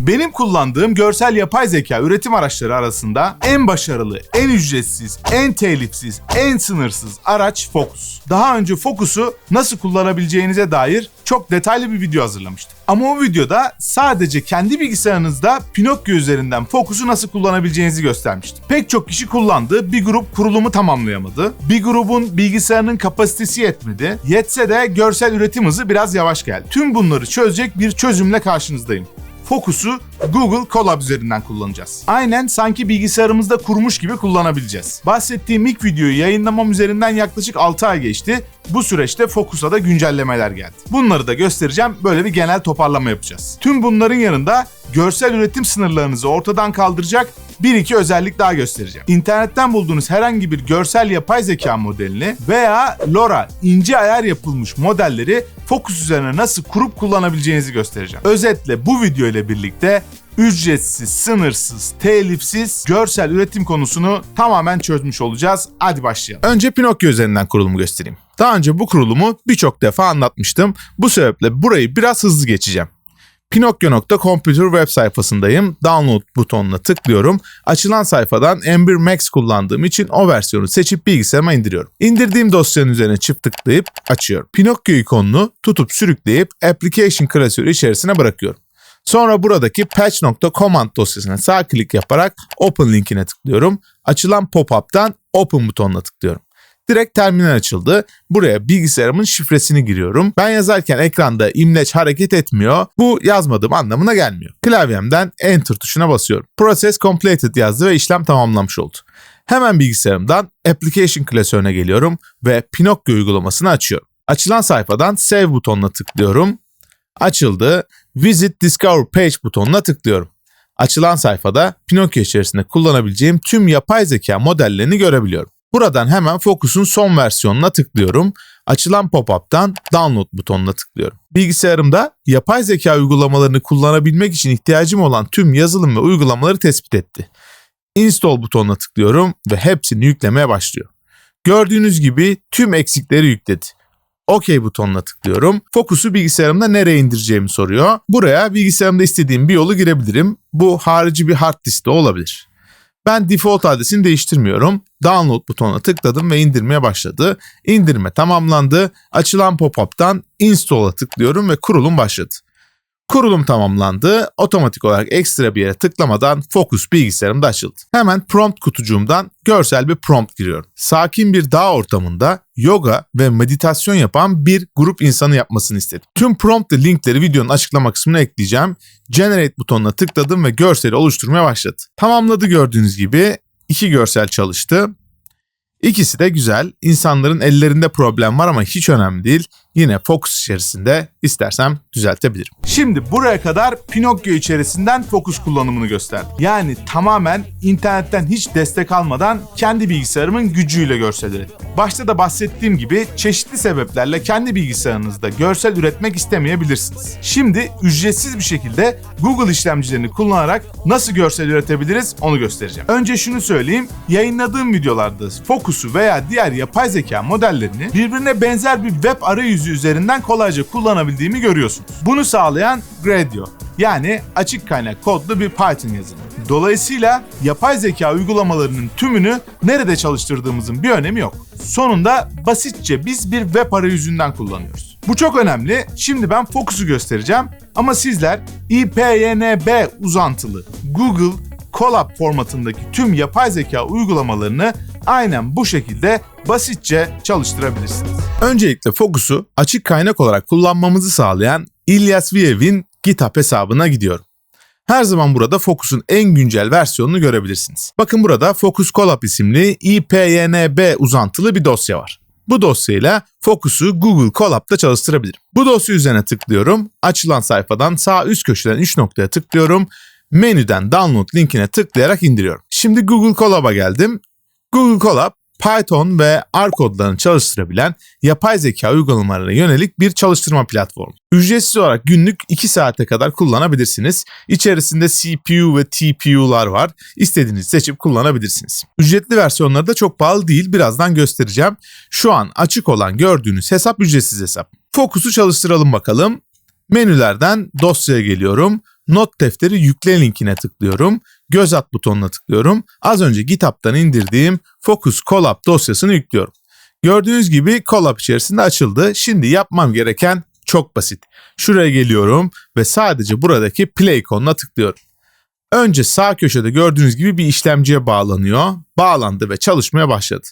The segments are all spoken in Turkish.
Benim kullandığım görsel yapay zeka üretim araçları arasında en başarılı, en ücretsiz, en telifsiz, en sınırsız araç Focus. Daha önce Focus'u nasıl kullanabileceğinize dair çok detaylı bir video hazırlamıştım. Ama o videoda sadece kendi bilgisayarınızda Pinokyo üzerinden Focus'u nasıl kullanabileceğinizi göstermiştim. Pek çok kişi kullandı, bir grup kurulumu tamamlayamadı. Bir grubun bilgisayarının kapasitesi yetmedi. Yetse de görsel üretim hızı biraz yavaş geldi. Tüm bunları çözecek bir çözümle karşınızdayım. Focus'u Google Colab üzerinden kullanacağız. Aynen sanki bilgisayarımızda kurmuş gibi kullanabileceğiz. Bahsettiğim ilk videoyu yayınlamam üzerinden yaklaşık 6 ay geçti. Bu süreçte Focus'a da güncellemeler geldi. Bunları da göstereceğim. Böyle bir genel toparlama yapacağız. Tüm bunların yanında görsel üretim sınırlarınızı ortadan kaldıracak bir iki özellik daha göstereceğim. İnternetten bulduğunuz herhangi bir görsel yapay zeka modelini veya LoRa ince ayar yapılmış modelleri Focus üzerine nasıl kurup kullanabileceğinizi göstereceğim. Özetle bu video ile birlikte ücretsiz, sınırsız, telifsiz görsel üretim konusunu tamamen çözmüş olacağız. Hadi başlayalım. Önce Pinokyo üzerinden kurulumu göstereyim. Daha önce bu kurulumu birçok defa anlatmıştım. Bu sebeple burayı biraz hızlı geçeceğim. Pinokyo.computer web sayfasındayım. Download butonuna tıklıyorum. Açılan sayfadan M1 Max kullandığım için o versiyonu seçip bilgisayarıma indiriyorum. İndirdiğim dosyanın üzerine çift tıklayıp açıyorum. Pinokyo ikonunu tutup sürükleyip Application klasörü içerisine bırakıyorum. Sonra buradaki patch.command dosyasına sağ klik yaparak Open linkine tıklıyorum. Açılan pop-up'tan Open butonuna tıklıyorum. Direkt terminal açıldı. Buraya bilgisayarımın şifresini giriyorum. Ben yazarken ekranda imleç hareket etmiyor. Bu yazmadığım anlamına gelmiyor. Klavyemden Enter tuşuna basıyorum. Process completed yazdı ve işlem tamamlanmış oldu. Hemen bilgisayarımdan Application klasörüne geliyorum ve Pinokyo uygulamasını açıyorum. Açılan sayfadan Save butonuna tıklıyorum. Açıldı. Visit Discover Page butonuna tıklıyorum. Açılan sayfada Pinokyo içerisinde kullanabileceğim tüm yapay zeka modellerini görebiliyorum. Buradan hemen Focus'un son versiyonuna tıklıyorum. Açılan pop-up'tan Download butonuna tıklıyorum. Bilgisayarımda yapay zeka uygulamalarını kullanabilmek için ihtiyacım olan tüm yazılım ve uygulamaları tespit etti. Install butonuna tıklıyorum ve hepsini yüklemeye başlıyor. Gördüğünüz gibi tüm eksikleri yükledi. OK butonuna tıklıyorum. Focus'u bilgisayarımda nereye indireceğimi soruyor. Buraya bilgisayarımda istediğim bir yolu girebilirim. Bu harici bir hard disk de olabilir. Ben default adresini değiştirmiyorum. Download butonuna tıkladım ve indirmeye başladı. İndirme tamamlandı. Açılan pop-up'tan Install'a tıklıyorum ve kurulum başladı. Kurulum tamamlandı. Otomatik olarak ekstra bir yere tıklamadan Focus bilgisayarımda açıldı. Hemen prompt kutucuğumdan görsel bir prompt giriyorum. Sakin bir dağ ortamında yoga ve meditasyon yapan bir grup insanı yapmasını istedim. Tüm prompt ve linkleri videonun açıklama kısmına ekleyeceğim. Generate butonuna tıkladım ve görseli oluşturmaya başladı. Tamamladı gördüğünüz gibi iki görsel çalıştı. İkisi de güzel. İnsanların ellerinde problem var ama hiç önemli değil. Yine Focus içerisinde istersem düzeltebilirim. Şimdi buraya kadar Pinokyo içerisinden Focus kullanımını gösterdim. Yani tamamen internetten hiç destek almadan kendi bilgisayarımın gücüyle görsel ürettim. Başta da bahsettiğim gibi çeşitli sebeplerle kendi bilgisayarınızda görsel üretmek istemeyebilirsiniz. Şimdi ücretsiz bir şekilde Google işlemcilerini kullanarak nasıl görsel üretebiliriz onu göstereceğim. Önce şunu söyleyeyim. Yayınladığım videolarda Focus'u veya diğer yapay zeka modellerini birbirine benzer bir web arayüzü üzerinden kolayca kullanabildiğimi görüyorsunuz. Bunu sağlayan Gradio yani açık kaynak kodlu bir Python yazılımı. Dolayısıyla yapay zeka uygulamalarının tümünü nerede çalıştırdığımızın bir önemi yok. Sonunda basitçe biz bir web arayüzünden kullanıyoruz. Bu çok önemli. Şimdi ben Focus'u göstereceğim ama sizler IPYNB uzantılı Google Colab formatındaki tüm yapay zeka uygulamalarını aynen bu şekilde basitçe çalıştırabilirsiniz. Öncelikle Focus'u açık kaynak olarak kullanmamızı sağlayan İlyas Viyev'in GitHub hesabına gidiyorum. Her zaman burada Focus'un en güncel versiyonunu görebilirsiniz. Bakın burada Focus Colab isimli IPYNB uzantılı bir dosya var. Bu dosyayla Focus'u Google Colab'da çalıştırabilirim. Bu dosya üzerine tıklıyorum. Açılan sayfadan sağ üst köşeden 3 noktaya tıklıyorum. Menüden download linkine tıklayarak indiriyorum. Şimdi Google Colab'a geldim. Google Colab Python ve R kodlarını çalıştırabilen yapay zeka uygulamalarına yönelik bir çalıştırma platformu. Ücretsiz olarak günlük 2 saate kadar kullanabilirsiniz. İçerisinde CPU ve TPU'lar var. İstediğinizi seçip kullanabilirsiniz. Ücretli versiyonları da çok pahalı değil. Birazdan göstereceğim. Şu an açık olan gördüğünüz hesap ücretsiz hesap. Focus'u çalıştıralım bakalım. Menülerden dosyaya geliyorum. Not defteri yükle linkine tıklıyorum. Göz at butonuna tıklıyorum. Az önce GitHub'tan indirdiğim Focus Colab dosyasını yüklüyorum. Gördüğünüz gibi Colab içerisinde açıldı. Şimdi yapmam gereken çok basit. Şuraya geliyorum ve sadece buradaki play ikonuna tıklıyorum. Önce sağ köşede gördüğünüz gibi bir işlemciye bağlanıyor. Bağlandı ve çalışmaya başladı.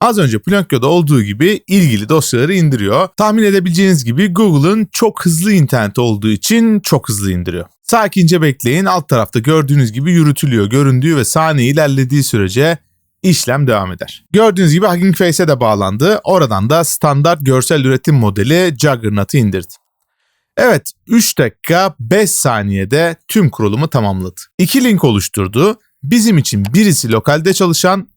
Az önce Pinokyo'da olduğu gibi ilgili dosyaları indiriyor. Tahmin edebileceğiniz gibi Google'ın çok hızlı internet olduğu için çok hızlı indiriyor. Sakince bekleyin. Alt tarafta gördüğünüz gibi yürütülüyor. Göründüğü ve saniye ilerlediği sürece işlem devam eder. Gördüğünüz gibi Hugging Face'e de bağlandı. Oradan da standart görsel üretim modeli Juggernaut'ı indirdi. Evet 3 dakika 5 saniyede tüm kurulumu tamamladı. İki link oluşturdu. Bizim için birisi lokalde çalışan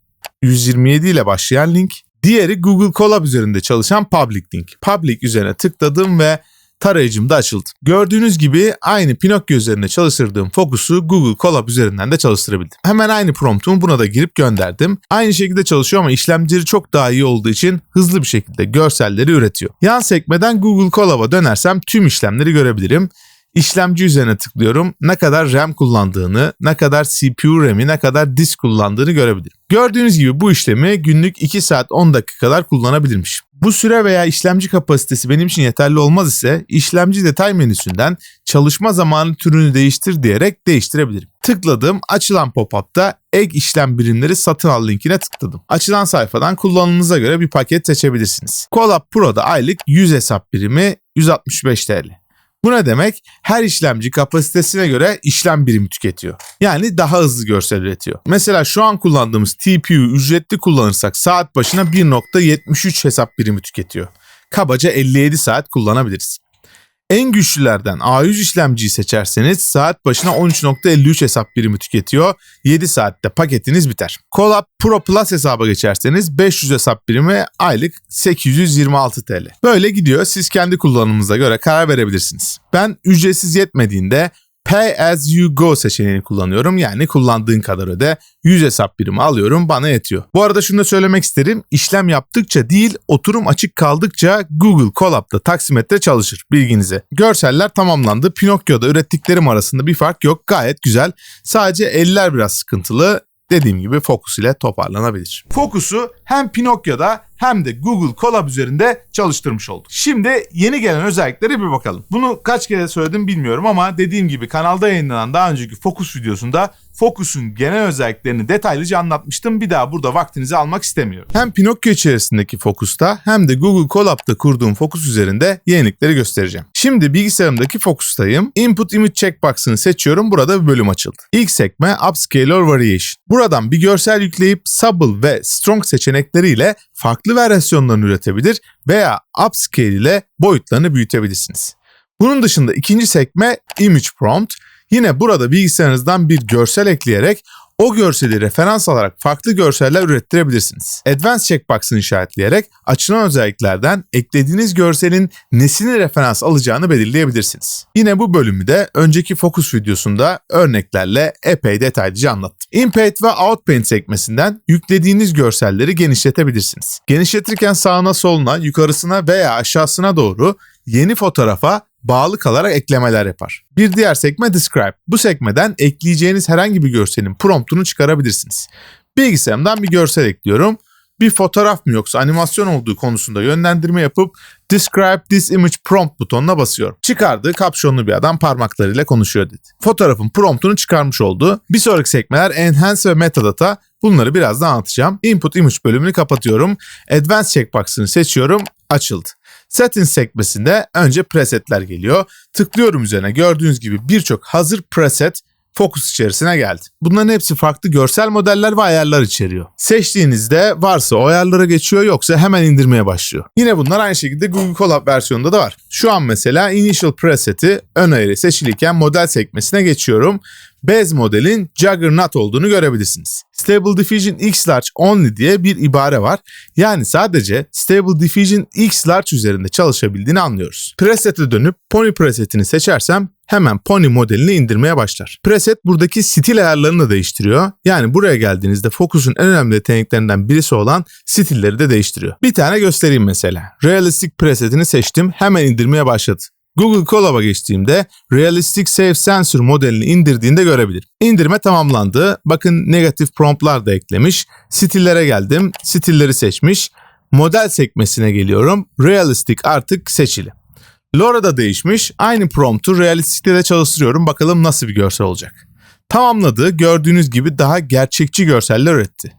127 ile başlayan link, diğeri Google Colab üzerinde çalışan public link. Public üzerine tıkladım ve tarayıcımda açıldı. Gördüğünüz gibi aynı Pinokyo üzerinde çalıştırdığım fokusu Google Colab üzerinden de çalıştırabildim. Hemen aynı promptumu buna da girip gönderdim. Aynı şekilde çalışıyor ama işlemcileri çok daha iyi olduğu için hızlı bir şekilde görselleri üretiyor. Yan sekmeden Google Colab'a dönersem tüm işlemleri görebilirim. İşlemci üzerine tıklıyorum. Ne kadar RAM kullandığını, ne kadar CPU RAM'i, ne kadar disk kullandığını görebilirim. Gördüğünüz gibi bu işlemi günlük 2 saat 10 dakika kadar kullanabilirmiş. Bu süre veya işlemci kapasitesi benim için yeterli olmaz ise işlemci detay menüsünden çalışma zamanı türünü değiştir diyerek değiştirebilirim. Tıkladım, açılan pop-up'ta ek işlem birimleri satın al linkine tıkladım. Açılan sayfadan kullanımınıza göre bir paket seçebilirsiniz. Colab Pro'da aylık 100 hesap birimi 165 TL. Bu ne demek? Her işlemci kapasitesine göre işlem birimi tüketiyor. Yani daha hızlı görsel üretiyor. Mesela şu an kullandığımız TPU ücretli kullanırsak saat başına 1.73 hesap birimi tüketiyor. Kabaca 57 saat kullanabiliriz. En güçlülerden A100 işlemciyi seçerseniz saat başına 13.53 hesap birimi tüketiyor. 7 saatte paketiniz biter. Colab Pro Plus hesaba geçerseniz 500 hesap birimi aylık 826 TL. Böyle gidiyor. Siz kendi kullanımınıza göre karar verebilirsiniz. Ben ücretsiz yetmediğinde Pay as you go seçeneğini kullanıyorum. Yani kullandığın kadar öde. 100 hesap birimi alıyorum bana yetiyor. Bu arada şunu da söylemek isterim. İşlem yaptıkça değil oturum açık kaldıkça Google Colab'da taksimetre çalışır bilginize. Görseller tamamlandı. Pinokyo'da ürettiklerim arasında bir fark yok. Gayet güzel. Sadece eller biraz sıkıntılı dediğim gibi Focus ile toparlanabilir. Focus'u hem Pinokyo'da hem de Google Colab üzerinde çalıştırmış olduk. Şimdi yeni gelen özelliklere bir bakalım. Bunu kaç kere söyledim bilmiyorum ama dediğim gibi kanalda yayınlanan daha önceki Focus videosunda Focus'un genel özelliklerini detaylıca anlatmıştım. Bir daha burada vaktinizi almak istemiyorum. Hem Pinokyo içerisindeki Focus'ta hem de Google Colab'da kurduğum Focus üzerinde yenilikleri göstereceğim. Şimdi bilgisayarımdaki Focus'tayım. Input Image Checkbox'ını seçiyorum. Burada bir bölüm açıldı. İlk sekme Upscale or Variation. Buradan bir görsel yükleyip Subtle ve Strong seçenekleriyle farklı varyasyonlarını üretebilir veya Upscale ile boyutlarını büyütebilirsiniz. Bunun dışında ikinci sekme Image Prompt. Yine burada bilgisayarınızdan bir görsel ekleyerek o görseli referans alarak farklı görseller ürettirebilirsiniz. Advanced Checkbox'ını işaretleyerek açılan özelliklerden eklediğiniz görselin nesini referans alacağını belirleyebilirsiniz. Yine bu bölümü de önceki Focus videosunda örneklerle epey detaylıca anlattım. InPaint ve OutPaint sekmesinden yüklediğiniz görselleri genişletebilirsiniz. Genişletirken sağına soluna, yukarısına veya aşağısına doğru yeni fotoğrafa bağlı kalarak eklemeler yapar. Bir diğer sekme Describe. Bu sekmeden ekleyeceğiniz herhangi bir görselin promptunu çıkarabilirsiniz. Bilgisayarımdan bir görsel ekliyorum. Bir fotoğraf mı yoksa animasyon olduğu konusunda yönlendirme yapıp Describe this image prompt butonuna basıyorum. Çıkardığı kapşonlu bir adam parmaklarıyla konuşuyor dedi. Fotoğrafın promptunu çıkarmış oldu. Bir sonraki sekmeler Enhance ve Metadata. Bunları birazdan anlatacağım. Input image bölümünü kapatıyorum. Advanced checkbox'ını seçiyorum. Açıldı. Settings sekmesinde önce presetler geliyor. Tıklıyorum üzerine gördüğünüz gibi birçok hazır preset Focus içerisine geldi. Bunların hepsi farklı görsel modeller ve ayarlar içeriyor. Seçtiğinizde varsa o ayarlara geçiyor yoksa hemen indirmeye başlıyor. Yine bunlar aynı şekilde Google Colab versiyonunda da var. Şu an mesela Initial Preset'i ön ayarı seçiliyken model sekmesine geçiyorum. Bez modelin Juggernaut olduğunu görebilirsiniz. Stable Diffusion X Large Only diye bir ibare var. Yani sadece Stable Diffusion X Large üzerinde çalışabildiğini anlıyoruz. Preset'e dönüp Pony presetini seçersem hemen Pony modelini indirmeye başlar. Preset buradaki stil ayarlarını da değiştiriyor. Yani buraya geldiğinizde Focus'un en önemli yeteneklerinden birisi olan stilleri de değiştiriyor. Bir tane göstereyim mesela. Realistic presetini seçtim hemen indirmeye başladı. Google Colab'a geçtiğimde Realistic Safe Sensor modelini indirdiğinde görebilirim. İndirme tamamlandı. Bakın negatif promptlar da eklemiş. Stillere geldim. Stilleri seçmiş. Model sekmesine geliyorum. Realistic artık seçili. LoRa da değişmiş. Aynı promptu Realistic'te de çalıştırıyorum. Bakalım nasıl bir görsel olacak. Tamamladı. Gördüğünüz gibi daha gerçekçi görseller üretti.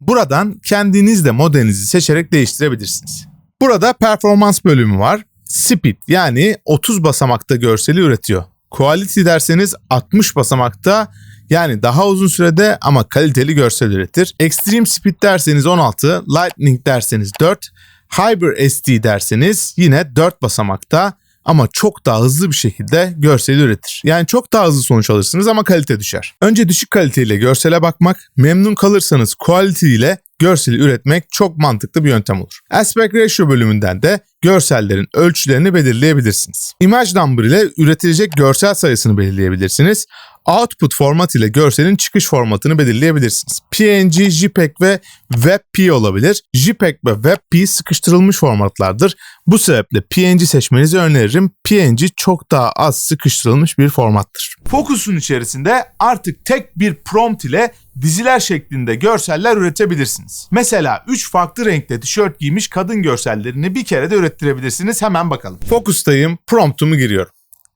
Buradan kendiniz de modelinizi seçerek değiştirebilirsiniz. Burada performans bölümü var. Speed yani 30 basamakta görseli üretiyor. Quality derseniz 60 basamakta yani daha uzun sürede ama kaliteli görsel üretir. Extreme Speed derseniz 16, Lightning derseniz 4, Hyper SD derseniz yine 4 basamakta ama çok daha hızlı bir şekilde görseli üretir. Yani çok daha hızlı sonuç alırsınız ama kalite düşer. Önce düşük kaliteyle görsele bakmak, memnun kalırsanız quality ile görseli üretmek çok mantıklı bir yöntem olur. Aspect Ratio bölümünden de görsellerin ölçülerini belirleyebilirsiniz. Image Number ile üretilecek görsel sayısını belirleyebilirsiniz. Output format ile görselin çıkış formatını belirleyebilirsiniz. PNG, JPEG ve WebP olabilir. JPEG ve WebP sıkıştırılmış formatlardır. Bu sebeple PNG seçmenizi öneririm. PNG çok daha az sıkıştırılmış bir formattır. Focus'un içerisinde artık tek bir prompt ile diziler şeklinde görseller üretebilirsiniz. Mesela 3 farklı renkte tişört giymiş kadın görsellerini bir kere de ürettirebilirsiniz. Hemen bakalım. Focus'tayım, promptumu giriyorum.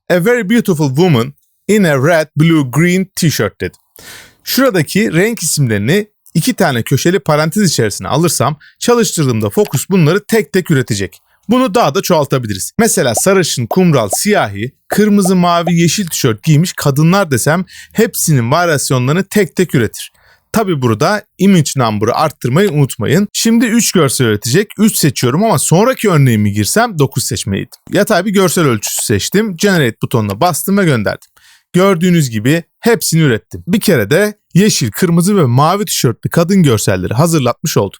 A very beautiful woman in a red, blue, green t-shirt dedim. Şuradaki renk isimlerini iki tane köşeli parantez içerisine alırsam çalıştırdığımda Focus bunları tek tek üretecek. Bunu daha da çoğaltabiliriz. Mesela sarışın, kumral, siyahi, kırmızı, mavi, yeşil tişört giymiş kadınlar desem hepsinin varyasyonlarını tek tek üretir. Tabi burada image number'ı arttırmayı unutmayın. Şimdi 3 görsel üretecek. 3 seçiyorum ama sonraki örneğimi girsem 9 seçmeliydim. Yatay bir görsel ölçüsü seçtim. Generate butonuna bastım ve gönderdim. Gördüğünüz gibi hepsini ürettim. Bir kere de yeşil, kırmızı ve mavi tişörtlü kadın görselleri hazırlatmış oldum.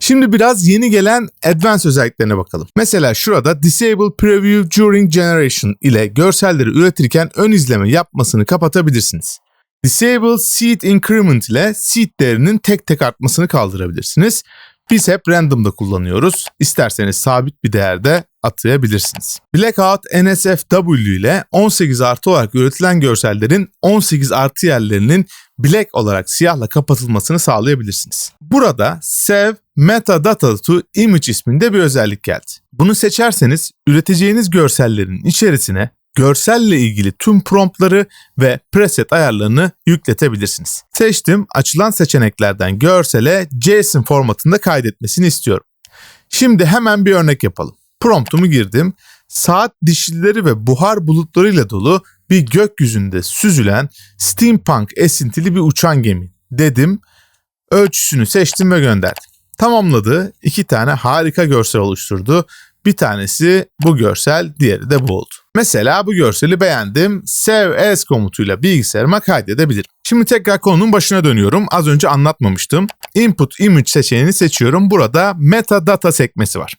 Şimdi biraz yeni gelen Advanced özelliklerine bakalım. Mesela şurada Disable Preview During Generation ile görselleri üretirken ön izleme yapmasını kapatabilirsiniz. Disable Seed Increment ile seed değerinin tek tek artmasını kaldırabilirsiniz. Biz hep random'da kullanıyoruz. İsterseniz sabit bir değerde atayabilirsiniz. Blackout NSFW ile 18 artı olarak üretilen görsellerin 18 artı yerlerinin black olarak siyahla kapatılmasını sağlayabilirsiniz. Burada Save Metadata to Image isminde bir özellik geldi. Bunu seçerseniz üreteceğiniz görsellerin içerisine görselle ilgili tüm promptları ve preset ayarlarını yükletebilirsiniz. Seçtim, açılan seçeneklerden görsele JSON formatında kaydetmesini istiyorum. Şimdi hemen bir örnek yapalım. Promptumu girdim. Saat dişlileri ve buhar bulutlarıyla dolu bir gökyüzünde süzülen steampunk esintili bir uçan gemi dedim. Ölçüsünü seçtim ve gönderdim. Tamamladı. İki tane harika görsel oluşturdu. Bir tanesi bu görsel, diğeri de bu oldu. Mesela bu görseli beğendim. Save as komutuyla bilgisayarıma kaydedebilirim. Şimdi tekrar konunun başına dönüyorum. Az önce anlatmamıştım. Input image seçeneğini seçiyorum. Burada metadata sekmesi var.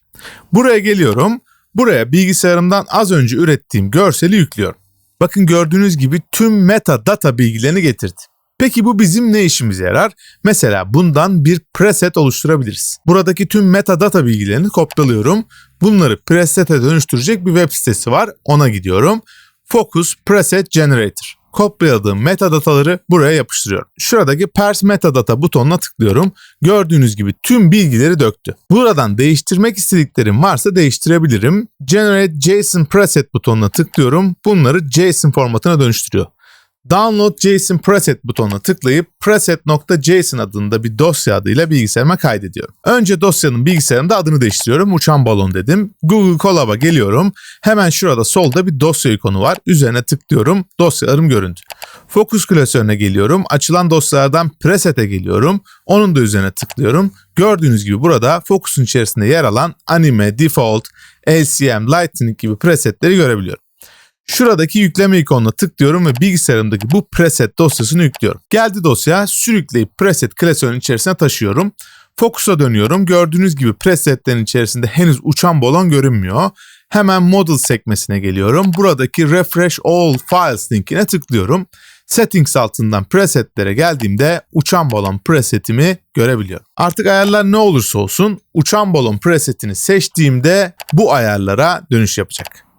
Buraya geliyorum. Buraya bilgisayarımdan az önce ürettiğim görseli yüklüyorum. Bakın gördüğünüz gibi tüm metadata bilgilerini getirdi. Peki bu bizim ne işimize yarar? Mesela bundan bir preset oluşturabiliriz. Buradaki tüm metadata bilgilerini kopyalıyorum. Bunları preset'e dönüştürecek bir web sitesi var. Ona gidiyorum. Focus Preset Generator. Kopyaladığım metadataları buraya yapıştırıyorum. Şuradaki Pers Metadata butonuna tıklıyorum. Gördüğünüz gibi tüm bilgileri döktü. Buradan değiştirmek istediklerim varsa değiştirebilirim. Generate JSON Preset butonuna tıklıyorum. Bunları JSON formatına dönüştürüyor. Download JSON Preset butonuna tıklayıp preset.json adında bir dosya adıyla bilgisayarıma kaydediyorum. Önce dosyanın bilgisayarımda adını değiştiriyorum. Uçan balon dedim. Google Colab'a geliyorum. Hemen şurada solda bir dosya ikonu var. Üzerine tıklıyorum. Dosyalarım göründü. Focus klasörüne geliyorum. Açılan dosyalardan preset'e geliyorum. Onun da üzerine tıklıyorum. Gördüğünüz gibi burada Focus'un içerisinde yer alan anime, default, LCM, lightning gibi presetleri görebiliyorum. Şuradaki yükleme ikonuna tıklıyorum ve bilgisayarımdaki bu preset dosyasını yüklüyorum. Geldi dosya sürükleyip preset klasörünün içerisine taşıyorum. Focus'a dönüyorum. Gördüğünüz gibi presetlerin içerisinde henüz uçan balon görünmüyor. Hemen Model sekmesine geliyorum. Buradaki Refresh All Files linkine tıklıyorum. Settings altından presetlere geldiğimde uçan balon presetimi görebiliyorum. Artık ayarlar ne olursa olsun uçan balon presetini seçtiğimde bu ayarlara dönüş yapacak.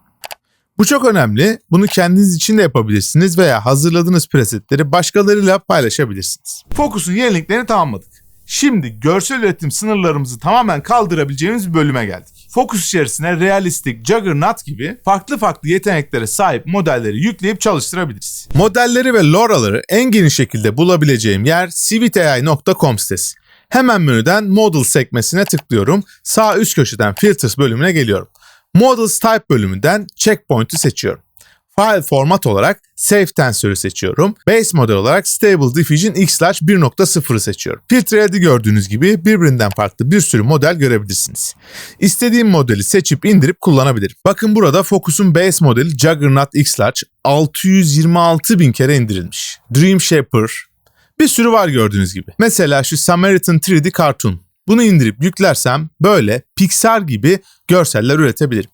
Bu çok önemli. Bunu kendiniz için de yapabilirsiniz veya hazırladığınız presetleri başkalarıyla paylaşabilirsiniz. Focus'un yeniliklerini tamamladık. Şimdi görsel üretim sınırlarımızı tamamen kaldırabileceğimiz bir bölüme geldik. Focus içerisine realistik, Juggernaut gibi farklı farklı yeteneklere sahip modelleri yükleyip çalıştırabiliriz. Modelleri ve LoRa'ları en geniş şekilde bulabileceğim yer civitai.com sitesi. Hemen menüden Model sekmesine tıklıyorum. Sağ üst köşeden Filters bölümüne geliyorum. Models Type bölümünden Checkpoint'i seçiyorum. File format olarak Safe Tensor'ı seçiyorum. Base model olarak Stable Diffusion X-Large 1.0'ı seçiyorum. Filtrelerde gördüğünüz gibi birbirinden farklı bir sürü model görebilirsiniz. İstediğim modeli seçip indirip kullanabilirim. Bakın burada Focus'un base modeli Juggernaut X-Large 626 bin kere indirilmiş. Dream Shaper, bir sürü var gördüğünüz gibi. Mesela şu Samaritan 3D Cartoon. Bunu indirip yüklersem böyle Pixar gibi görseller üretebilirim.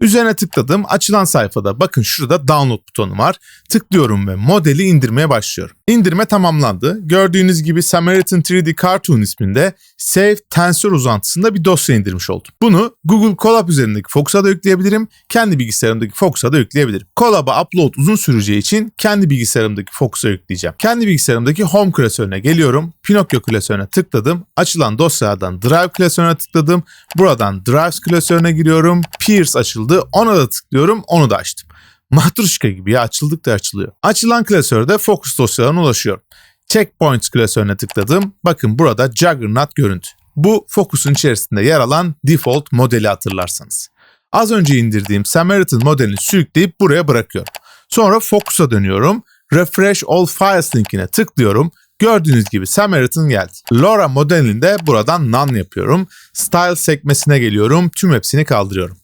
Üzerine tıkladım. Açılan sayfada bakın şurada download butonu var. Tıklıyorum ve modeli indirmeye başlıyorum. İndirme tamamlandı. Gördüğünüz gibi Samaritan 3D Cartoon isminde Save Tensor uzantısında bir dosya indirmiş oldum. Bunu Google Colab üzerindeki Fox'a da yükleyebilirim. Kendi bilgisayarımdaki Fox'a da yükleyebilirim. Colab'a upload uzun süreceği için kendi bilgisayarımdaki Fox'a yükleyeceğim. Kendi bilgisayarımdaki Home klasörüne geliyorum. Pinokyo klasörüne tıkladım. Açılan dosyadan Drive klasörüne tıkladım. Buradan Drives klasörüne giriyorum. Pierce açıldı. Ona da tıklıyorum. Onu da açtım. Matruşka gibi ya açıldıkça açılıyor. Açılan klasörde Focus dosyalarına ulaşıyorum. Checkpoints klasörüne tıkladım. Bakın burada Juggernaut görüntü. Bu Focus'un içerisinde yer alan default modeli hatırlarsanız. Az önce indirdiğim Samaritan modelini sürükleyip buraya bırakıyorum. Sonra Focus'a dönüyorum. Refresh All Files linkine tıklıyorum. Gördüğünüz gibi Samaritan geldi. LoRa modelini de buradan None yapıyorum. Style sekmesine geliyorum. Tüm hepsini kaldırıyorum.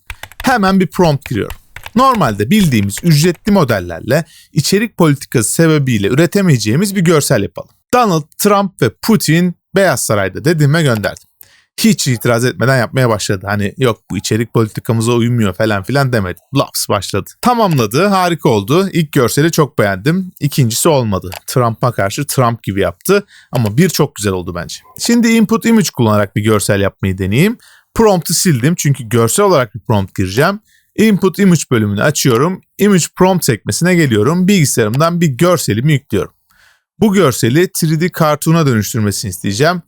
Hemen bir prompt giriyorum. Normalde bildiğimiz ücretli modellerle içerik politikası sebebiyle üretemeyeceğimiz bir görsel yapalım. Donald Trump ve Putin Beyaz Saray'da dediğime gönderdim. Hiç itiraz etmeden yapmaya başladı. Hani yok bu içerik politikamıza uymuyor falan filan demedi. Laps başladı. Tamamladı, harika oldu. İlk görseli çok beğendim. İkincisi olmadı. Trump'a karşı Trump gibi yaptı ama bir çok güzel oldu bence. Şimdi input image kullanarak bir görsel yapmayı deneyeyim. Prompt'u sildim çünkü görsel olarak bir prompt gireceğim. Input Image bölümünü açıyorum. Image Prompt sekmesine geliyorum. Bilgisayarımdan bir görselimi yüklüyorum. Bu görseli 3D Cartoon'a dönüştürmesini isteyeceğim.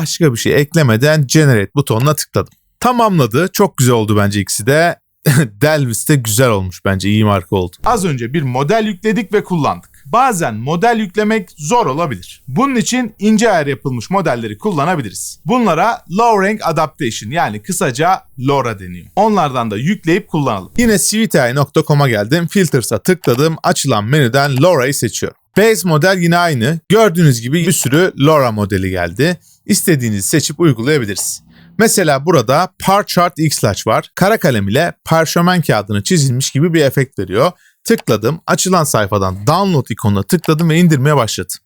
Başka bir şey eklemeden Generate butonuna tıkladım. Tamamladı. Çok güzel oldu bence ikisi de. Delvis de güzel olmuş bence. iyi marka oldu. Az önce bir model yükledik ve kullandık bazen model yüklemek zor olabilir. Bunun için ince ayar yapılmış modelleri kullanabiliriz. Bunlara Low Rank Adaptation yani kısaca LoRa deniyor. Onlardan da yükleyip kullanalım. Yine cvti.com'a geldim. Filters'a tıkladım. Açılan menüden LoRa'yı seçiyorum. Base model yine aynı. Gördüğünüz gibi bir sürü LoRa modeli geldi. İstediğinizi seçip uygulayabiliriz. Mesela burada Par Chart X-Large var. Kara kalem ile parşömen kağıdını çizilmiş gibi bir efekt veriyor. Tıkladım. Açılan sayfadan download ikonuna tıkladım ve indirmeye başladım.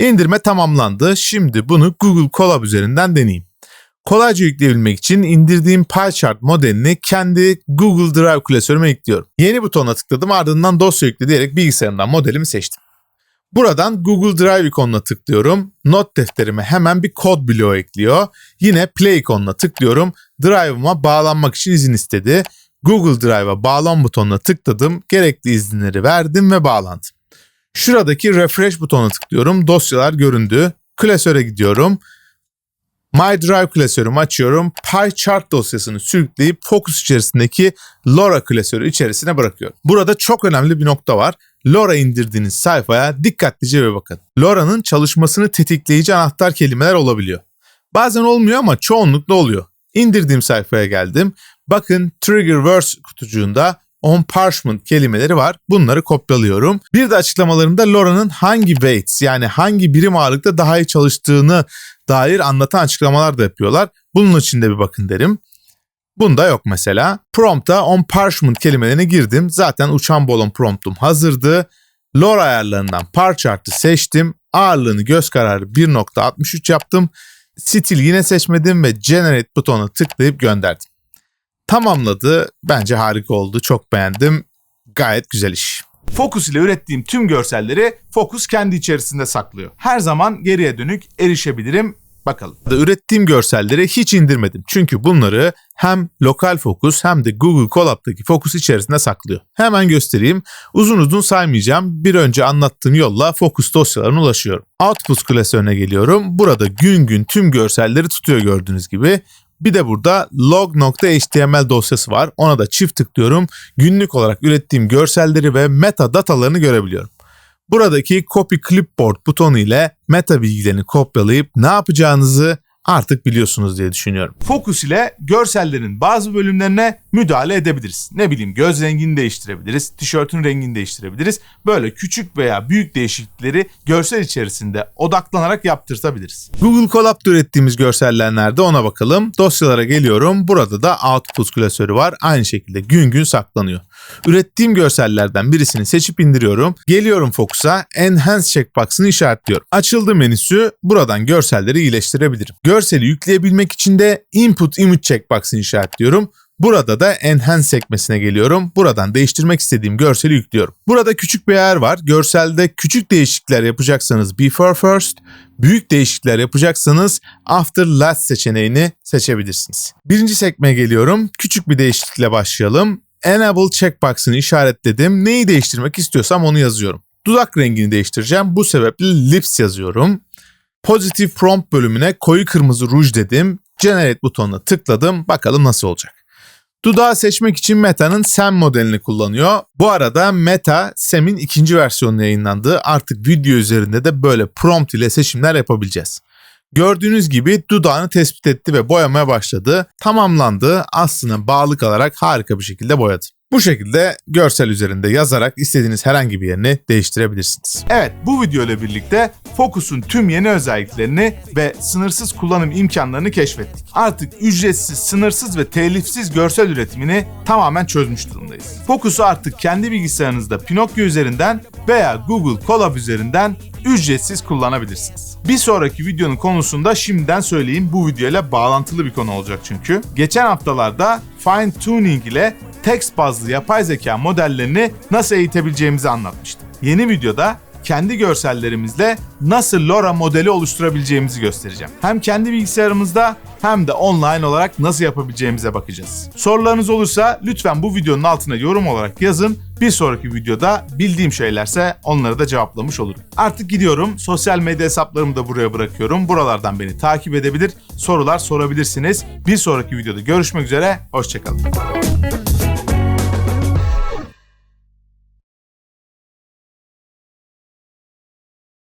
İndirme tamamlandı. Şimdi bunu Google Colab üzerinden deneyeyim. Kolayca yükleyebilmek için indirdiğim PyChart modelini kendi Google Drive klasörüme ekliyorum. Yeni butona tıkladım ardından dosya yükle diyerek bilgisayarımdan modelimi seçtim. Buradan Google Drive ikonuna tıklıyorum. Not defterime hemen bir kod bloğu ekliyor. Yine Play ikonuna tıklıyorum. Drive'ıma bağlanmak için izin istedi. Google Drive'a bağlan butonuna tıkladım, gerekli izinleri verdim ve bağlandım. Şuradaki refresh butonuna tıklıyorum, dosyalar göründü. Klasöre gidiyorum. My Drive klasörümü açıyorum. PyChart dosyasını sürükleyip Focus içerisindeki LoRa klasörü içerisine bırakıyorum. Burada çok önemli bir nokta var. LoRa indirdiğiniz sayfaya dikkatlice bir bakın. LoRa'nın çalışmasını tetikleyici anahtar kelimeler olabiliyor. Bazen olmuyor ama çoğunlukla oluyor. İndirdiğim sayfaya geldim. Bakın Trigger Verse kutucuğunda on parchment kelimeleri var. Bunları kopyalıyorum. Bir de açıklamalarında LoRa'nın hangi weights yani hangi birim ağırlıkta daha iyi çalıştığını dair anlatan açıklamalar da yapıyorlar. Bunun için de bir bakın derim. Bunda yok mesela. Prompt'a on parchment kelimelerine girdim. Zaten uçan balon promptum hazırdı. LoRa ayarlarından par chart'ı seçtim. Ağırlığını göz kararı 1.63 yaptım. Stil yine seçmedim ve Generate butonuna tıklayıp gönderdim tamamladı. Bence harika oldu. Çok beğendim. Gayet güzel iş. Focus ile ürettiğim tüm görselleri Focus kendi içerisinde saklıyor. Her zaman geriye dönük erişebilirim Bakalım. Ürettiğim görselleri hiç indirmedim. Çünkü bunları hem lokal fokus hem de Google Colab'daki fokus içerisinde saklıyor. Hemen göstereyim. Uzun uzun saymayacağım. Bir önce anlattığım yolla fokus dosyalarına ulaşıyorum. Output klasörüne geliyorum. Burada gün gün tüm görselleri tutuyor gördüğünüz gibi. Bir de burada log.html dosyası var. Ona da çift tıklıyorum. Günlük olarak ürettiğim görselleri ve metadatalarını görebiliyorum. Buradaki Copy Clipboard butonu ile meta bilgilerini kopyalayıp ne yapacağınızı artık biliyorsunuz diye düşünüyorum. Focus ile görsellerin bazı bölümlerine müdahale edebiliriz. Ne bileyim göz rengini değiştirebiliriz, tişörtün rengini değiştirebiliriz. Böyle küçük veya büyük değişiklikleri görsel içerisinde odaklanarak yaptırtabiliriz. Google Colab'da ürettiğimiz görseller nerede ona bakalım. Dosyalara geliyorum. Burada da Output klasörü var. Aynı şekilde gün gün saklanıyor. Ürettiğim görsellerden birisini seçip indiriyorum. Geliyorum Focus'a Enhance checkbox'ını işaretliyorum. Açıldı menüsü buradan görselleri iyileştirebilirim. Görseli yükleyebilmek için de Input Image checkbox'ını işaretliyorum. Burada da Enhance sekmesine geliyorum. Buradan değiştirmek istediğim görseli yüklüyorum. Burada küçük bir yer var. Görselde küçük değişiklikler yapacaksanız Before First, büyük değişiklikler yapacaksanız After Last seçeneğini seçebilirsiniz. Birinci sekmeye geliyorum. Küçük bir değişiklikle başlayalım. Enable checkbox'ını işaretledim. Neyi değiştirmek istiyorsam onu yazıyorum. Dudak rengini değiştireceğim. Bu sebeple lips yazıyorum. Positive prompt bölümüne koyu kırmızı ruj dedim. Generate butonuna tıkladım. Bakalım nasıl olacak. Dudağı seçmek için Meta'nın SEM modelini kullanıyor. Bu arada Meta SEM'in ikinci versiyonu yayınlandı. Artık video üzerinde de böyle prompt ile seçimler yapabileceğiz. Gördüğünüz gibi dudağını tespit etti ve boyamaya başladı. Tamamlandı. Aslına bağlı kalarak harika bir şekilde boyadı. Bu şekilde görsel üzerinde yazarak istediğiniz herhangi bir yerini değiştirebilirsiniz. Evet bu video ile birlikte Focus'un tüm yeni özelliklerini ve sınırsız kullanım imkanlarını keşfettik. Artık ücretsiz, sınırsız ve telifsiz görsel üretimini tamamen çözmüş durumdayız. Focus'u artık kendi bilgisayarınızda Pinokyo üzerinden veya Google Colab üzerinden ücretsiz kullanabilirsiniz. Bir sonraki videonun konusunda şimdiden söyleyeyim bu video ile bağlantılı bir konu olacak çünkü. Geçen haftalarda fine tuning ile text bazlı yapay zeka modellerini nasıl eğitebileceğimizi anlatmıştım. Yeni videoda kendi görsellerimizle nasıl LoRa modeli oluşturabileceğimizi göstereceğim. Hem kendi bilgisayarımızda hem de online olarak nasıl yapabileceğimize bakacağız. Sorularınız olursa lütfen bu videonun altına yorum olarak yazın. Bir sonraki videoda bildiğim şeylerse onları da cevaplamış olurum. Artık gidiyorum. Sosyal medya hesaplarımı da buraya bırakıyorum. Buralardan beni takip edebilir, sorular sorabilirsiniz. Bir sonraki videoda görüşmek üzere. Hoşçakalın.